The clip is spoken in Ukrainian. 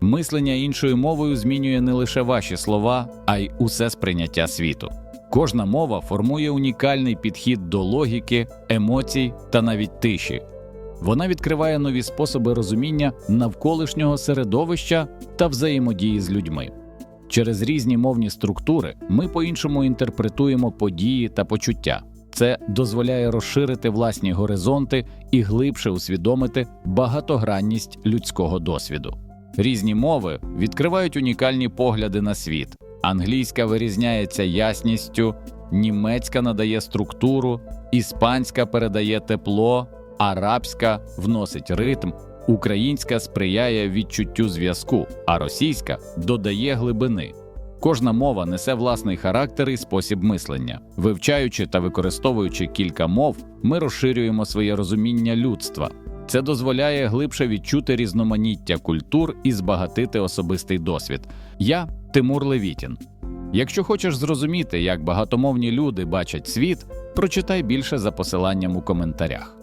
Мислення іншою мовою змінює не лише ваші слова, а й усе сприйняття світу. Кожна мова формує унікальний підхід до логіки, емоцій та навіть тиші. Вона відкриває нові способи розуміння навколишнього середовища та взаємодії з людьми. Через різні мовні структури ми по-іншому інтерпретуємо події та почуття. Це дозволяє розширити власні горизонти і глибше усвідомити багатогранність людського досвіду. Різні мови відкривають унікальні погляди на світ. Англійська вирізняється ясністю, німецька надає структуру, іспанська передає тепло, арабська вносить ритм, українська сприяє відчуттю зв'язку, а російська додає глибини. Кожна мова несе власний характер і спосіб мислення. Вивчаючи та використовуючи кілька мов, ми розширюємо своє розуміння людства. Це дозволяє глибше відчути різноманіття культур і збагатити особистий досвід. Я Тимур Левітін. Якщо хочеш зрозуміти, як багатомовні люди бачать світ, прочитай більше за посиланням у коментарях.